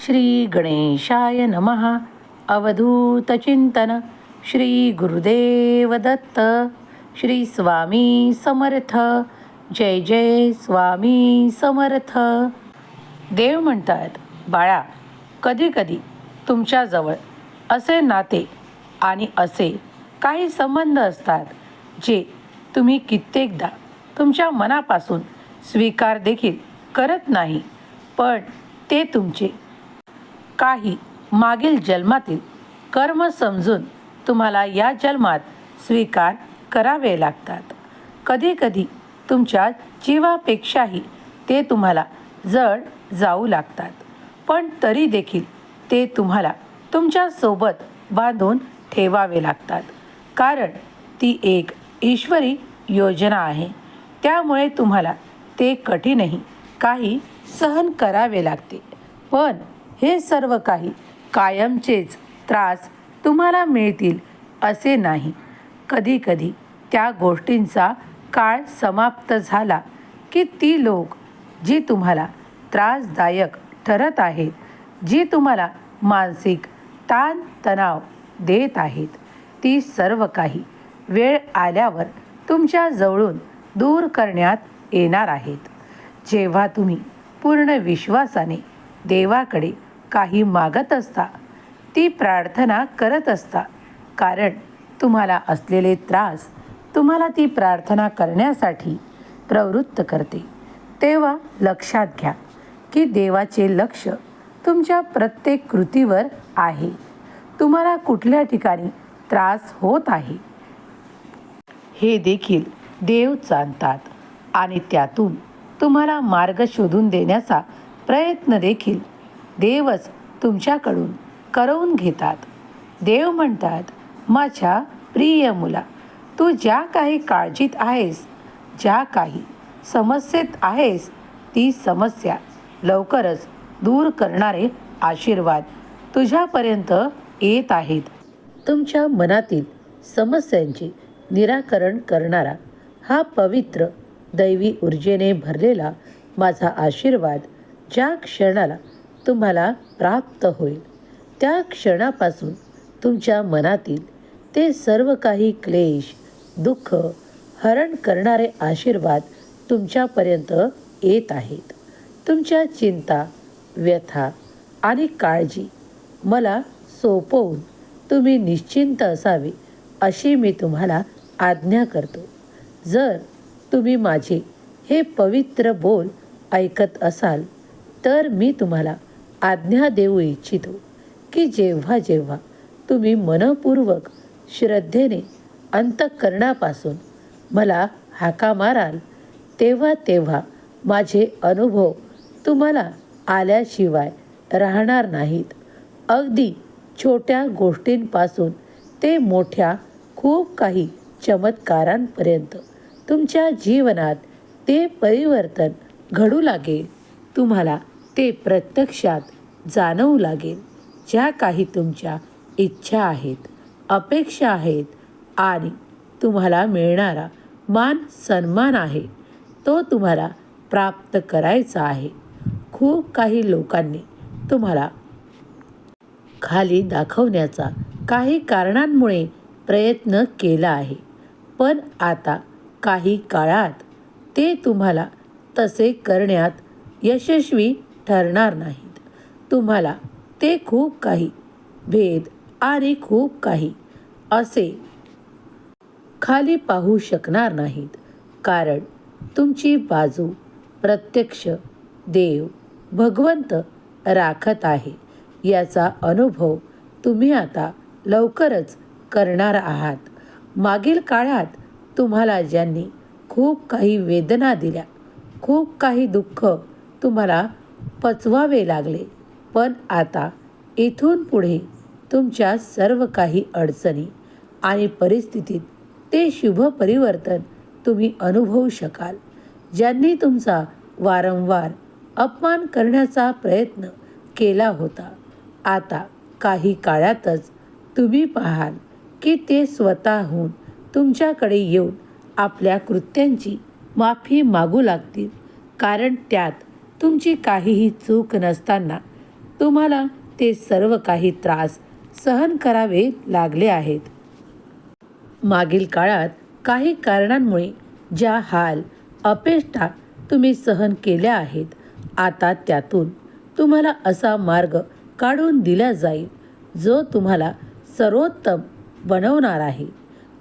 श्री गणेशाय नमः. अवधूतचिंतन श्री गुरुदेव दत्त. श्री स्वामी समर्थ. जय जय स्वामी समर्थ. देव म्हणतात बाळा कधीकधी तुमच्याजवळ असे नाते आणि असे काही संबंध असतात जे तुम्ही कित्येकदा तुमच्या मनापासून स्वीकार देखील करत नाही पण ते तुमचे काही मागील जन्मातील कर्म समजून तुम्हाला या जन्मात स्वीकार करावे लागतात. कधीकधी तुमच्या जीवापेक्षाही ते तुम्हाला जड जाऊ लागतात. पण तरी देखील ते तुम्हाला तुमच्यासोबत बांधून ठेवावे लागतात. कारण ती एक ईश्वरी योजना आहे. त्यामुळे तुम्हाला ते कठीणही काही सहन करावे लागते. पण हे सर्व काही कायमचेच त्रास तुम्हाला मिळतील असे नाही. कधीकधी त्या गोष्टींचा काळ समाप्त झाला की ती लोक जी तुम्हाला त्रासदायक ठरत आहेत जी तुम्हाला मानसिक ताण तणाव देत आहेत ती सर्व काही वेळ आल्यावर तुमच्या जवळून दूर करण्यात येणार आहेत. जेव्हा तुम्ही पूर्ण विश्वासाने देवाकडे काही मागत असता ती प्रार्थना करत असता. कारण तुम्हाला असलेले त्रास तुम्हाला ती प्रार्थना करण्यासाठी प्रवृत्त करते. तेव्हा लक्षात घ्या की देवाचे लक्ष तुमच्या प्रत्येक कृतीवर आहे. तुम्हाला कुठल्या ठिकाणी त्रास होत आहे हे देखील देव जाणतात आणि त्यातून तुम्हाला मार्ग शोधून देण्याचा प्रयत्न देखील देवच तुमच्याकडून करवून घेतात. देव म्हणतात माझ्या प्रिय मुला तू ज्या काही काळजीत आहेस ज्या काही समस्येत आहेस ती समस्या लवकरच दूर करणारे आशीर्वाद तुझ्यापर्यंत येत आहेत. तुमच्या मनातील समस्यांचे निराकरण करणारा हा पवित्र दैवी ऊर्जेने भरलेला माझा आशीर्वाद ज्या क्षणाला तुम्हाला प्राप्त होईल. त्या क्षणापासून तुमच्या मनातील ते सर्व काही क्लेश दुःख हरण करणारे आशीर्वाद तुमच्यापर्यंत येत आहेत. तुमच्या चिंता व्यथा आणि काळजी मला सोपवून तुम्ही निश्चिंत असावे अशी मी तुम्हाला आज्ञा करतो. जर तुम्ही माझे हे पवित्र बोल ऐकत असाल तर मी तुम्हाला आज्ञा देऊ इच्छितो की जेव्हा जेव्हा तुम्ही मनपूर्वक श्रद्धेने अंतःकरणापासून मला हाका माराल तेव्हा तेव्हा माझे अनुभव तुम्हाला आल्याशिवाय राहणार नाहीत. अगदी छोट्या गोष्टींपासून ते मोठ्या खूप काही चमत्कारांपर्यंत तुमच्या जीवनात ते परिवर्तन घडू लागेल. तुम्हाला ते प्रत्यक्षात जाणवू लागेल. ज्या काही तुमच्या इच्छा आहेत अपेक्षा आहेत आणि तुम्हाला मिळणारा मान सन्मान आहे तो तुम्हाला प्राप्त करायचा आहे. खूप काही लोकांनी तुम्हाला खाली दाखवण्याचा काही कारणांमुळे प्रयत्न केला आहे. पण आता काही काळात ते तुम्हाला तसे करण्यात यशस्वी ठरणार नाही. तुम्हाला ते खूप काही भेद आणि खूप काही असे खाली पाहू शकणार नाहीत. कारण तुमची बाजू प्रत्यक्ष देव भगवंत राखत आहे. याचा अनुभव तुम्ही आता लवकरच करणार आहात. मागील काळात तुम्हाला ज्यांनी खूप काही वेदना दिल्या खूप काही दुःख तुम्हाला पचवावे लागले पण आता इथून पुढे तुमच्या सर्व काही अडचणी आणि परिस्थितीत ते शुभ परिवर्तन तुम्ही अनुभवू शकाल ज्यांनी तुमचा वारंवार अपमान करण्याचा प्रयत्न केला होता. आता काही काळातच तुम्ही पाहाल की ते स्वतःहून तुमच्याकडे येऊन आपल्या कृत्यांची माफी मागू लागतील कारण त्यात तुमची काहीही चूक नसताना तुम्हाला ते सर्व काही त्रास सहन करावे लागले आहेत. मागील काळात काही कारणांमुळे ज्या हाल अपेष्टा तुम्ही सहन केल्या आहेत आता त्यातून तुम्हाला असा मार्ग काढून दिला जाईल जो तुम्हाला सर्वोत्तम बनवणार आहे.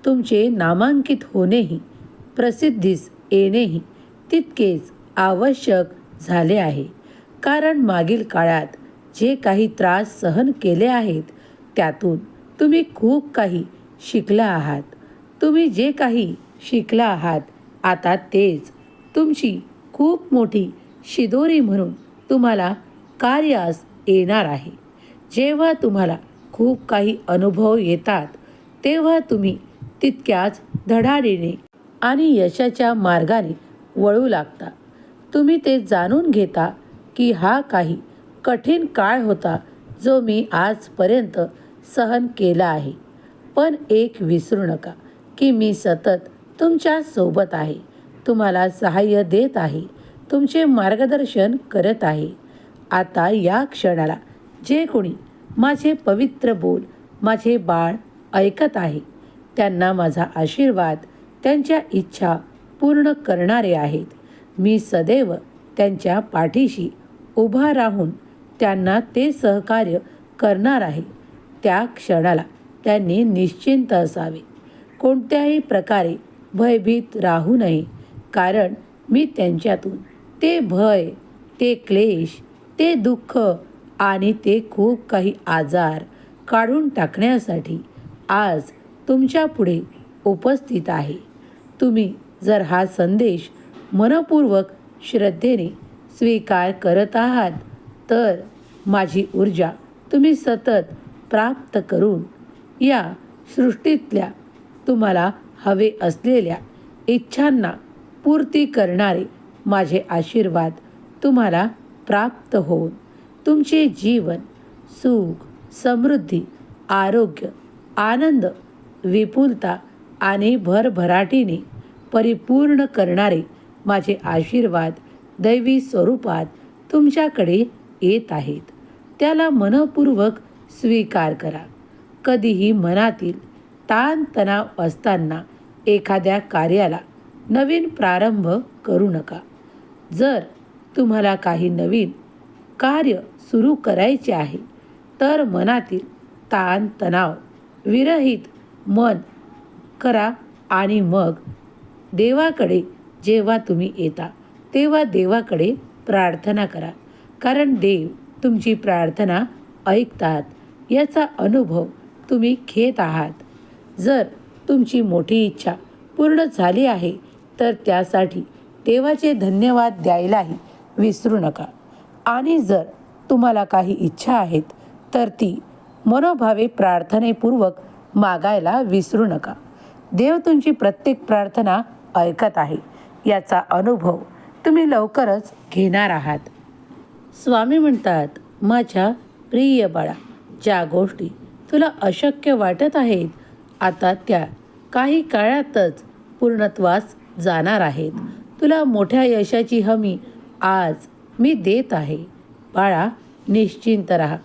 तुमचे नामांकित होणेही प्रसिद्धीस येणेही तितकेच आवश्यक झाले आहे. कारण मागील काळात जे काही त्रास सहन केले आहेत त्यातून तुम्ही खूप काही शिकला आहात. तुम्ही जे काही शिकला आहात आता तेच. तुमची खूप मोठी शिदोरी म्हणून तुम्हाला कार्यास येणार आहे. जेव्हा तुम्हाला खूप काही अनुभव येतात तेव्हा तुम्ही तितक्याच धडाडीने आणि यशाच्या मार्गाने वळू लागता. तुम्ही ते जाणून घेता की हा काही कठीण काळ होता जो मी आजपर्यंत सहन केला आहे. पण एक विसरू नका की मी सतत तुमच्यासोबत आहे. तुम्हाला सहाय्य देत आहे. तुमचे मार्गदर्शन करत आहे. आता या क्षणाला जे कोणी माझे पवित्र बोल माझे बाळ ऐकत आहे त्यांना माझा आशीर्वाद त्यांच्या इच्छा पूर्ण करणारे आहेत. मी सदैव त्यांच्या पाठीशी उभा राहून त्यांना ते सहकार्य करणार आहे. त्या क्षणाला त्यांनी निश्चिंत असावे. कोणत्याही प्रकारे भयभीत राहू नये. कारण मी त्यांच्यातून ते भय ते क्लेश ते दुःख आणि ते खूप काही आजार काढून टाकण्यासाठी आज तुमच्यापुढे उपस्थित आहे. तुम्ही जर हा संदेश मनपूर्वक श्रद्धेने स्वीकार करत आहात तर माझी ऊर्जा तुम्ही सतत प्राप्त करून या सृष्टीतल्या तुम्हाला हवे असलेल्या इच्छांना पूर्ती करणारे माझे आशीर्वाद तुम्हाला प्राप्त होऊन तुमचे जीवन सुख समृद्धी आरोग्य आनंद विपुलता आणि भरभराटीने परिपूर्ण करणारे माझे आशीर्वाद दैवी स्वरूपात तुमच्याकडे येत आहेत. त्याला मनपूर्वक स्वीकार करा. कधीही मनातील ताणतणाव असताना एखाद्या कार्याला नवीन प्रारंभ करू नका. जर तुम्हाला काही नवीन कार्य सुरू करायचे आहे तर मनातील ताण तणाव विरहित मन करा आणि मग देवाकडे जेव्हा तुम्ही येता तेव्हा देवाकडे प्रार्थना करा. कारण देव तुमची प्रार्थना ऐकतात याचा अनुभव तुम्ही घेत आहात. जर तुमची मोठी इच्छा पूर्ण झाली आहे तर त्यासाठी देवाचे धन्यवाद द्यायलाही विसरू नका. आणि जर तुम्हाला काही इच्छा आहेत तर ती मनोभावे प्रार्थनेपूर्वक मागायला विसरू नका. देव तुमची प्रत्येक प्रार्थना ऐकत आहे याचा अनुभव तुम्ही लवकरच घेणार आहात. स्वामी म्हणतात माझ्या प्रिय बाळा ज्या गोष्टी तुला अशक्य वाटत आहेत आता त्या काही काळातच पूर्णत्वास जाणार आहेत. तुला मोठ्या यशाची हमी आज मी देत आहे. बाळा निश्चिंत राहा.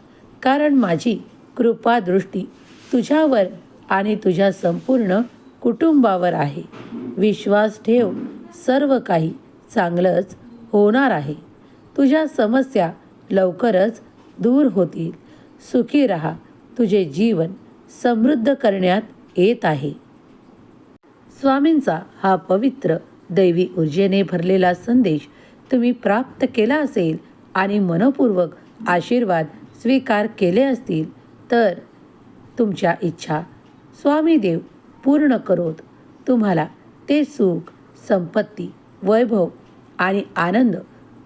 कारण माझी कृपादृष्टी तुझ्यावर आणि तुझ्या संपूर्ण कुटुंबावर आहे. विश्वास ठेव सर्व काही चांगलंच होणार आहे. तुझ्या समस्या लवकरच दूर होतील. सुखी रहा. तुझे जीवन समृद्ध करण्यात येत आहे. स्वामींचा हा पवित्र दैवी ऊर्जेने भरलेला संदेश तुम्ही प्राप्त केला असेल आणि मनपूर्वक आशीर्वाद स्वीकार केले असतील तर तुमच्या इच्छा स्वामी देव पूर्ण करोत. तुम्हाला ते सुख संपत्ती वैभव आणि आनंद